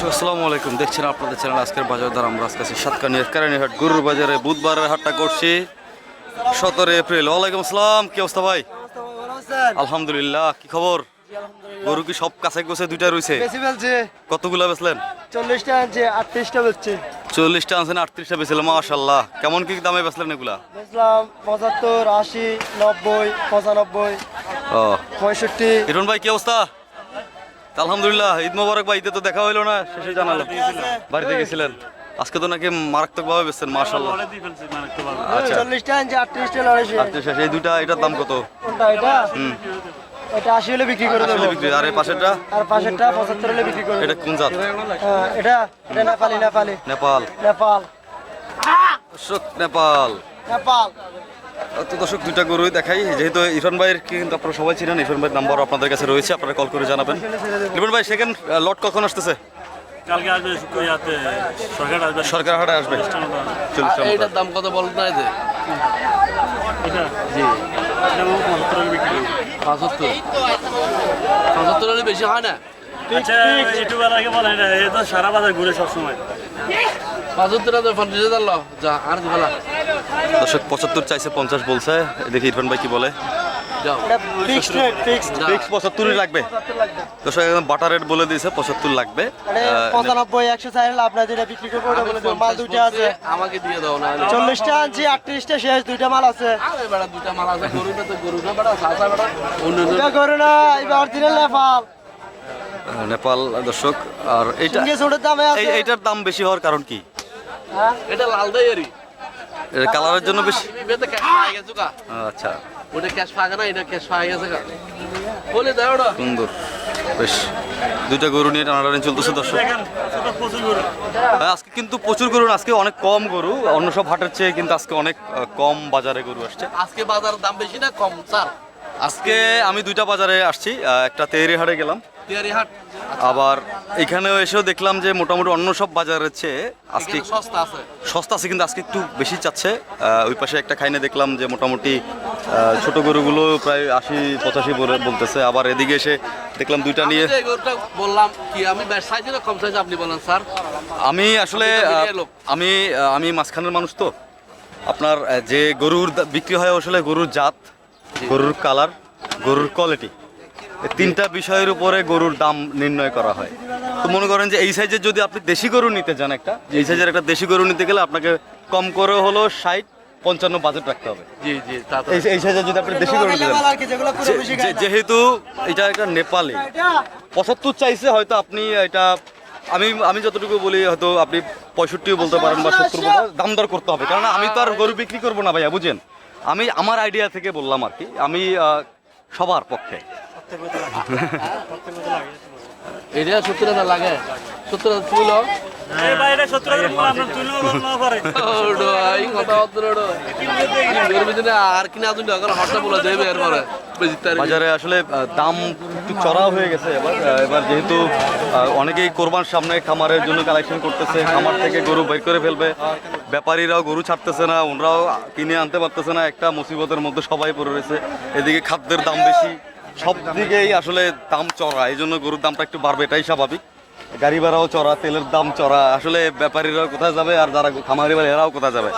দর্শক আসসালামু আলাইকুম। দেখছেন আপনাদের চ্যানেল আজকের বাজার দ্বারা আমরা আজকে আছি সাতকানিয়ার কেরানীহাট গরুর বাজারে। বুধবারের হাটটা করছি সতেরো এপ্রিল। ওয়ালাইকুম আসসালাম। কি অবস্থা ভাই? আলহামদুলিল্লাহ। কি খবর? গরু কি সব কাছে গোছে দুইটা রয়েছে কতগুলা বেচলেন? চল্লিশটা আনছে আটত্রিশটা বেচছে। চল্লিশটা আনছেন আটত্রিশটা বেচলেন মাশাল্লাহ কেমন কি দামে বেচলেন এগুলা? বেচলাম পঁচাত্তর আশি নব্বই পঁচানব্বই ও। পঁয়ষট্টি। হিরণ ভাই কি অবস্থা? আলহামদুলিল্লাহ ঈদ মোবারক ভাই ঈদে তো দেখা হইল না শেষে জানালাম বাড়িতে গেছিলেন আজকে তো নাকি মারাত্মক ভাবে বেচছেন মাশাল্লাহ আচ্ছা। চল্লিশটা আনছে আটত্রিশটা লড়াইছে। আটত্রিশ এই দুইটা এটার দাম কত? কোনটা এটা? হুম। এটা আশি হলে বিক্রি করে দেবো। বিক্রি আর এই পাশেরটা? আর পাশেরটা পঁচাত্তর হলে বিক্রি করে এটা কোন জাত? হ্যাঁ, এটা এটা নেপালি নেপালি। নেপাল। নেপাল। নেপাল। তো দর্শক দুইটা গরুই দেখাই। যেহেতু ইরফান ভাইয়ের কিন্তু আপনারা সবাই ছিলেন ইরফান ভাইয়ের নাম্বার আপনাদের কাছে রয়েছে আপনারা কল করে জানাবেন। ইরফান ভাই সেকেন্ড লট কখন আসতেছে? কালকে আসবে সরকার আসবে। সরকার হাটে আসবে। চল্লিশটা দাম কত বলেন না যে? জি। পঁচাত্তর টাকা বিক্রি করব। পঁচাত্তর? পঁচাত্তর বেশি হয় না? আচ্ছা ইউটিউবার আগে বলেন এটা এ তো সারা বাজার ঘুরে সবসময়। পঁচাত্তর হাজার পঞ্চাশ হাজার ল যা আর কি বলা? দর্শক পঁচাত্তর চাইছে পঞ্চাশ বলছে। দেখি ইরফান ভাই কি বলে? ফিক্সড ফিক্সড পঁচাত্তরই লাগবে। দর্শক একদম বাটার রেট বলে দিয়েছে পঁচাত্তর লাগবে। পঁচানব্বই একশো চাইলে আপনার যেটা বিক্রি করব ওটা বলে দেবো। মাল দুইটা আছে। আমাকে দিয়ে দাও না চল্লিশটা আনছি আটত্রিশটা শেষ দুইটা মাল আছে। আরে মাল আছে গরু না তো গরু না বেড়া সাসা বেড়া। অন্য এটা করো না এটা অরিজিনাল নেপাল। নেপাল দর্শক আর এইটা এইটার দাম বেশি হওয়ার কারণ কি? হ্যাঁ? এটা লাল দাইয়ারি। কালারের জন্য বেশি? আচ্ছা। ওটা ক্যাশ পাগে না এটা ক্যাশ পাই গেছে কা বলে দাও ওটা সুন্দর। বেশ। দুইটা গরু নিয়ে টানাটানি চলতেছে দর্শক। হ্যাঁ, আজকে কিন্তু প্রচুর গরু না, আজকে অনেক কম গরু। অন্য সব হাটের চেয়ে কিন্তু আজকে অনেক কম বাজারে গরু আসছে। আজকে বাজারের দাম বেশি না কম স্যার আজকে আমি দুইটা বাজারে আসছি একটা তেরি হাটে গেলাম। আবার এখানেও এসেও দেখলাম যে মোটামুটি অন্য সব বাজারের চেয়ে আজকে সস্তা আছে। সস্তা আছে কিন্তু আজকে একটু বেশি চাচ্ছে। ওই পাশে একটা খাইনে দেখলাম যে মোটামুটি ছোট গরুগুলো প্রায় আশি পঁচাশি বলে বলতেছে। আবার এদিকে এসে দেখলাম দুইটা নিয়ে বললাম কি আমি কম সাইজে আপনি বলেন স্যার। আমি আসলে। আমি আমি মাঝখানের মানুষ তো। আপনার যে গরুর বিক্রি হয় আসলে গরুর জাত গরুর কালার গরুর কোয়ালিটি তিনটা বিষয়ের উপরে গরুর দাম নির্ণয় করা হয়। তো মনে করেন যে এই সাইজের যদি আপনি দেশি গরু নিতে যান একটা এই সাইজের একটা দেশি গরু নিতে গেলে আপনাকে কম করে হলো ষাট পঞ্চান্ন বাজেট রাখতে হবে। জি জি এই এই সাইজের যদি আপনি দেশি গরু নিতে যেহেতু এটা একটা নেপালি এটা পঁচাত্তর চাইছে হয়তো আপনি এটা আমি আমি যতটুকু বলি হয়তো আপনি পঁয়ষট্টিও বলতে পারেন বা সত্তর বলতে দাম দর করতে হবে। কারণ আমি তো আর গরু বিক্রি করব না ভাইয়া বুঝেন? আমি আমার আইডিয়া থেকে বললাম আর কি আমি সবার পক্ষে এটা সত্তর হাজার লাগে। সত্তর হাজার তুলো। বাজারে আসলে দাম একটু চড়া হয়ে গেছে এবার এবার যেহেতু অনেকেই কোরবান সামনে খামারের জন্য কালেকশন করতেছে খামার থেকে গরু বের করে ফেলবে। ব্যাপারীরাও গরু ছাড়তেছে না ওনারাও কিনে আনতে পারতেছে না একটা মুসিবতের মধ্যে সবাই পড়ে রয়েছে। এদিকে খাদ্যের দাম বেশি। সব দিকেই আসলে দাম চড়া এই জন্য গরুর দামটা একটু বাড়বে, এটাই স্বাভাবিক। গাড়ি ভাড়াও চড়া, তেলের দাম চড়া, আসলে ব্যাপারীরাও কোথায় যাবে আর যারা খামারি বাড়ি এরাও কোথায় যাবে?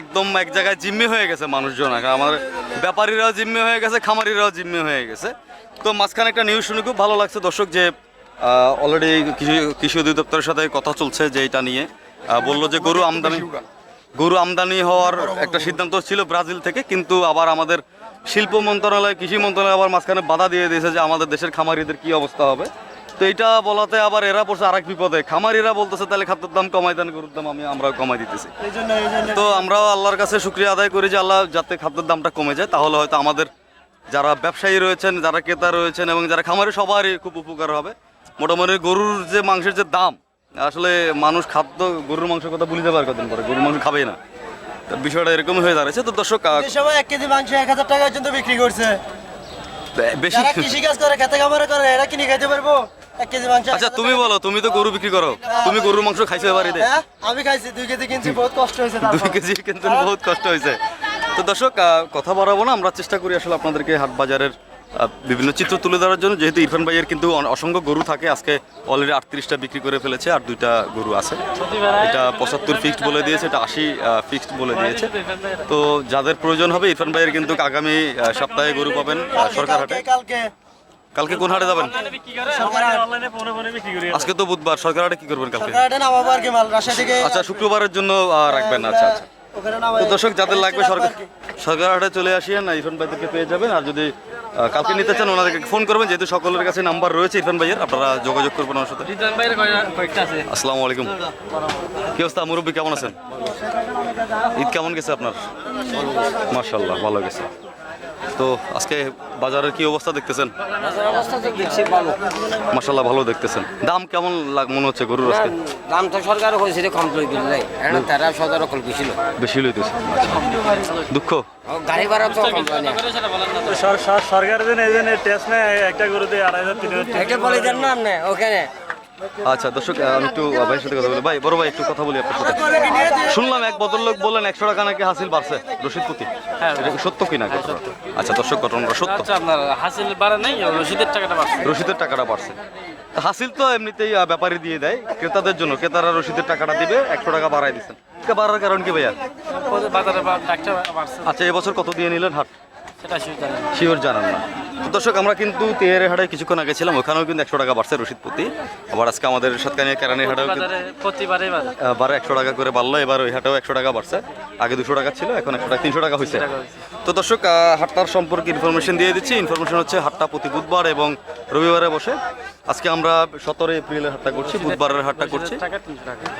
একদম এক জায়গায় জিম্মি হয়ে গেছে মানুষজন আমার ব্যাপারীরাও জিম্মি হয়ে গেছে, খামারিরাও জিম্মি হয়ে গেছে। তো মাঝখানে একটা নিউজ শুনে খুব ভালো লাগছে দর্শক যে অলরেডি কৃষি কৃষি অধিদপ্তরের সাথে কথা চলছে যে এটা নিয়ে। বলল যে গরু আমদানি গরু আমদানি হওয়ার একটা সিদ্ধান্ত ছিল ব্রাজিল থেকে, কিন্তু আবার আমাদের শিল্প মন্ত্রণালয়, কৃষি মন্ত্রণালয় আবার মাঝখানে বাধা দিয়ে দিয়েছে যে আমাদের দেশের খামারিদের কি অবস্থা হবে। তো এটা বলাতে আবার এরা পড়ছে আরেক বিপদে। খামারিরা বলতেছে, তাহলে খাদ্যের দাম কমাই দেন, গরুর দাম আমি আমরা কমাই দিতেছি। তো আমরাও আল্লাহর কাছে শুক্রিয়া আদায় করি যে আল্লাহ যাতে খাদ্যের দামটা কমে যায়। তাহলে হয়তো আমাদের যারা ব্যবসায়ী রয়েছেন, যারা ক্রেতা রয়েছেন এবং যারা খামারি, সবারই খুব উপকার হবে। মোটামুটি গরুর যে মাংসের যে দাম, আসলে মানুষ খাদ্য, গরুর মাংসের কথা ভুলিতে পারে কদিন পরে। গরুর মাংস খাবেই না। বিষয়টা এরকম হয়ে দাঁড়াচ্ছে। তো দর্শক সবাই এক কেজি মাংস এক হাজার টাকা পর্যন্ত বিক্রি করছে। বেশি কৃষি কাজ করে খেতে খামারে করে এরা কিনে পারব? এক কেজি মাংস আচ্ছা তুমি বলো তুমি তো গরু বিক্রি করো। তুমি গরুর মাংস খাইছো এবার হ্যাঁ আমি খাইছি দুই কেজি কিনছি বহুত কষ্ট হয়েছে দুই কেজি কিন্তু বহুত কষ্ট হয়েছে। তো দর্শক কথা বাড়াবো না আমরা চেষ্টা করি আসলে আপনাদেরকে হাট বাজারের বিভিন্ন চিত্র তুলে ধরার জন্য যেহেতু ইরফান ভাইয়ের কিন্তু অসংখ্য গরু থাকে আজকে অলরেডি আটত্রিশটা বিক্রি করে ফেলেছে আর দুইটা গরু আছে। এটা পঁচাত্তর ফিক্সড বলে দিয়েছে এটা আশি ফিক্সড বলে দিয়েছে। তো যাদের প্রয়োজন হবে ইরফান ভাইয়ের কিন্তু আগামী সপ্তাহে গরু পাবেন সরকার হাটে। কালকে। কোন হাটে যাবেন? অনলাইনে ফোনে ফোনে বিক্রি করি। আজকে তো বুধবার সরকার হাটে কি করবেন কালকে? আচ্ছা শুক্রবারের জন্য রাখবেন আচ্ছা আচ্ছা। দর্শক যাদের লাগবে সরকার সরকার হাটে চলে আসিয়েন ইরফান ভাইদেরকে পেয়ে যাবেন। আর যদি কালকে নিতে চান ওনাদেরকে ফোন করবেন যেহেতু সকলের কাছে নাম্বার রয়েছে ইরফান ভাইয়ের আপনারা যোগাযোগ করবেন ওনার সাথে। আসসালামু আলাইকুম। কি অবস্থা মুরব্বী কেমন আছেন? ঈদ কেমন গেছে আপনার? মার্শাল্লাহ ভালো গেছে। তো আজকে বাজারের কি অবস্থা দেখতেছেন? দেখছি ভালো। দেখতেছেন। দাম কেমন লাগ মনে হচ্ছে গরুর আজকে? দাম তো সরকার কমপ্লিট দিলে এখন তারা সদর অকল গেছিল বেশি লইতেছে। দুঃখ? গাড়ি ভাড়া তো কোম্পানি সরকার দিন এই জন্য টেস্ট একটা গরুতে আড়াই হাজার তিন হাজার এটা বলে দেন না আপনি ওখানে। আচ্ছা দর্শক আমি একটু ভাইয়ের সাথে কথা বলি। ভাই বড় ভাই একটু কথা বলি আপনার সাথে। শুনলাম এক ভদ্রলোক বললেন একশো টাকা নাকি হাসিল বাড়ছে? রশিদপতি এটা কি সত্য কিনা ঘটনা? আচ্ছা দর্শক ঘটনাটা সত্য? আচ্ছা আপনার হাসিল বাড়ে নাই রসিদের টাকাটা বাড়ছে? রসিদের টাকাটা বাড়ছে। হাসিল তো এমনিতেই ব্যাপারী দিয়ে দেয়। ক্রেতাদের জন্য ক্রেতারা রসিদের টাকাটা দিবে একশো টাকা বাড়াই দিচ্ছেন। বাড়ার কারণ কি ভাইয়া? বাজারে আচ্ছা এবছর কত দিয়ে নিলেন হাট? না। শিওর জানান। না। দর্শক আমরা কিন্তু তেয়ারে হাটে কিছুক্ষণ আগে ছিলাম ওখানেও কিন্তু একশো টাকা বাড়ছে রসিদ প্রতি। আবার আজকে আমাদের সাতকানিয়া কেরানি হাটেও প্রতিবারে বারে একশো টাকা করে বাড়লো এবার ওই হাটেও একশো টাকা বাড়ছে। আগে দুশো টাকা ছিল এখন একশো টাকা তিনশো টাকা হয়েছে। তো দর্শক হাটটার সম্পর্কে ইনফরমেশন দিয়ে দিচ্ছি। ইনফরমেশন হচ্ছে হাটটা প্রতি বুধবার এবং রবিবারে বসে। আজকে আমরা সতেরো এপ্রিলের হাটটা করছি বুধবারের হাটটা করছি।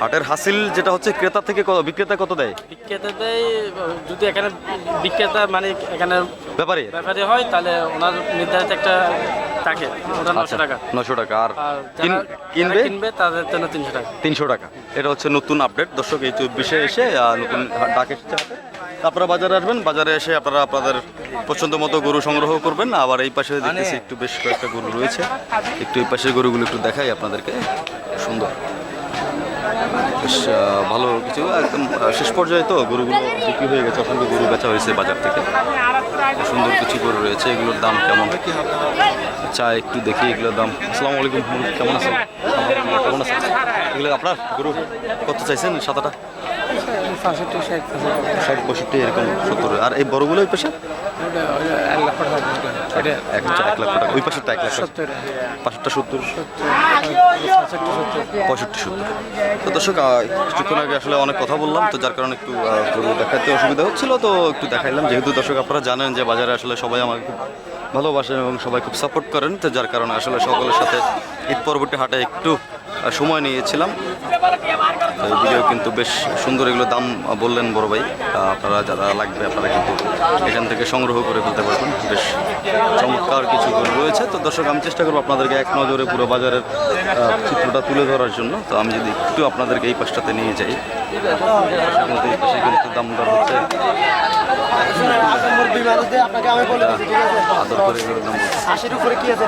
হাটের হাসিল যেটা হচ্ছে ক্রেতা থেকে কত বিক্রেতা কত দেয়? বিক্রেতা দেয় যদি এখানে বিক্রেতা মানে এখানে ব্যাপারে? ব্যাপারে হয় তাহলে ওনার নির্ধারিত একটা থাকে ওটা নশো টাকা। নশো টাকা। আর কিনবে? কিনবে তাদের জন্য তিনশো টাকা। তিনশো টাকা। এটা হচ্ছে নতুন আপডেট দর্শক এই চব্বিশে এসে নতুন ডাক এসেছে। আপনারা বাজারে আসবেন, বাজারে এসে আপনারা আপনাদের পছন্দ মতো গরু সংগ্রহ করবেন। আবার এই পাশে দেখতেছি একটু বেশ কয়েকটা গরু রয়েছে। একটু এই পাশের গরুগুলো একটু দেখাই আপনাদেরকে। সুন্দর। বেশ ভালো কিছু। একদম শেষ পর্যায়ে তো গরুগুলো বিক্রি হয়ে গেছে। অসংখ্য গরু বেচা হয়েছে বাজার থেকে। সুন্দর কিছু গরু রয়েছে। এগুলোর দাম কেমন? চা একটু দেখি এগুলোর দাম। আসসালামু আলাইকুম, কেমন আছেন? কেমন আছেন? এগুলো আপনার গরু কত চাইছেন? ষাট পঁয়ষট্টি এরকম সত্তর। আর এই বড়গুলো ওই পাশে? এক এক লাখ টাকা। ওই পাশেরটা এক লাখ সত্তর পাশেরটা সত্তর। পঁয়ষট্টি সত্তর। তো দর্শক কিছুক্ষণ আগে আসলে অনেক কথা বললাম তো যার কারণে একটু দেখাতে অসুবিধা হচ্ছিল তো একটু দেখাইলাম। যেহেতু দর্শক আপনারা জানেন যে বাজারে আসলে সবাই আমাকে খুব ভালোবাসেন এবং সবাই খুব সাপোর্ট করেন তো যার কারণে আসলে সকলের সাথে ঈদ পরবর্তী হাটে একটু সময় নিয়েছিলাম। ভিডিও কিন্তু বেশ সুন্দর, এগুলো দাম বললেন বড় ভাই। আপনারা যারা লাগবে আপনারা কিন্তু এখান থেকে সংগ্রহ করে ফেলতে পারবেন। বেশ চমৎকার কিছু রয়েছে। তো দর্শক, আমি চেষ্টা করব আপনাদেরকে এক নজরে পুরো বাজারের চিত্রটা তুলে ধরার জন্য। তো আমি যদি একটু আপনাদেরকে এই পাশটাতে নিয়ে যাই। কিন্তু কিন্তু দাম দর হচ্ছে মুরব্বী মানুষদের আপনাকে আমি বলে দিচ্ছি ঠিক আছে আদর করে এগুলোর দাম আশির উপরে কি আছে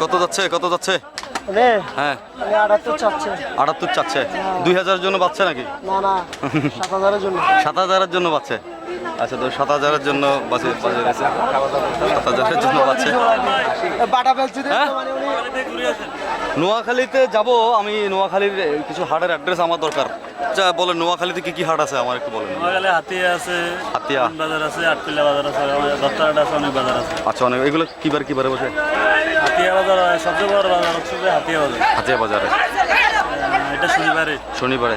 কত- যাচ্ছে? কত যাচ্ছে? হ্যাঁ। আটাত্তর চাচ্ছে। দুই হাজারের জন্য পাচ্ছে নাকি? সাত হাজারের জন্য। সাত হাজারের জন্য পাচ্ছে আচ্ছা তো সাত হাজারের জন্য বাজে বাজে গেছে। সাত হাজারের জন্য পাচ্ছে বাটা ফেলছি দেখতে হ্যাঁ? মানে নোয়াখালীতে যাব আমি নোয়াখালীর কিছু হাটের অ্যাড্রেস আমার দরকার। আচ্ছা বলেন নোয়াখালীতে কি কি হাট আছে? আমার একটু বলেন। নোয়াখালী হাতিয়া আছে হাতিয়া? বাজার আছে আটপিলা বাজার আছে দত্তারহাট আছে অনেক বাজার আছে। আচ্ছা অনেক এগুলো কিবার কিবারে বসে? হাতিয়া বাজার সবচেয়ে বড় বাজার হচ্ছে হাতিয়া বাজার। হাতিয়া বাজারে। এটা শনিবারে। শনিবারে।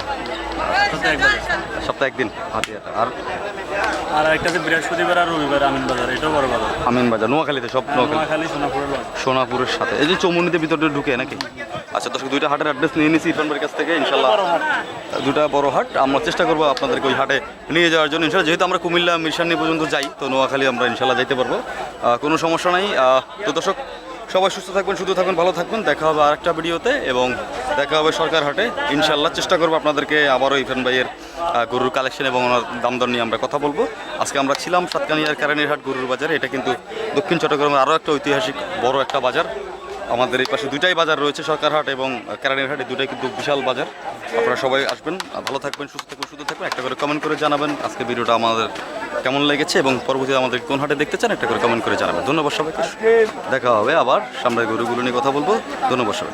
সপ্তাহে একদিন হাতিয়াটা। আর আর একটা আছে বৃহস্পতিবার আর রবিবার আমিন বাজার এটাও বড় বাজার। আমিন বাজার নোয়াখালীতে সব নোয়াখালী। সোনাপুরের সোনাপুরের সাথে। এই যে চৌমুনিতে ভিতরে ঢুকে নাকি? আচ্ছা দর্শক দুইটা হাটের অ্যাড্রেস নিয়ে নিয়েছি ইরফান ভাইয়ের কাছ থেকে ইনশাল্লাহ দুটা বড় হাট। আমরা চেষ্টা করব আপনাদেরকে ওই হাটে নিয়ে যাওয়ার জন্য। ইনশাল্লাহ যেহেতু আমরা কুমিল্লা মিশানি পর্যন্ত যাই তো নোয়াখালী আমরা ইনশাল্লাহ যাইতে পারব। কোনো সমস্যা নাই। তো দর্শক সবাই সুস্থ থাকবেন শুধু থাকবেন, ভালো থাকবেন। দেখা হবে আরেকটা ভিডিওতে এবং দেখা হবে সরকার হাটে। ইনশাল্লাহ চেষ্টা করব আপনাদেরকে আবারও ইরফান ভাইয়ের গরুর কালেকশন এবং ওনার দাম দর নিয়ে আমরা কথা বলব। আজকে আমরা ছিলাম সাতকানিয়ার কারানির হাট গরুর বাজারে। এটা কিন্তু দক্ষিণ চট্টগ্রামের আরও একটা ঐতিহাসিক বড় একটা বাজার। আমাদের এই পাশে দুইটাই বাজার রয়েছে সরকারহাট এবং কেরানির হাট। এই দুটাই কিন্তু বিশাল বাজার। আপনারা সবাই আসবেন, ভালো থাকবেন, সুস্থ থাকবেন সুস্থ থাকবেন। একটা করে কমেন্ট করে জানাবেন। আজকে ভিডিওটা আমাদের কেমন লেগেছে এবং পরবর্তীতে আমাদের কোন হাটে দেখতে চান একটা করে কমেন্ট করে জানাবেন। ধন্যবাদ সবাইকে। দেখা হবে আবার সামনের গরুগুলো নিয়ে কথা বলব। ধন্যবাদ সবাই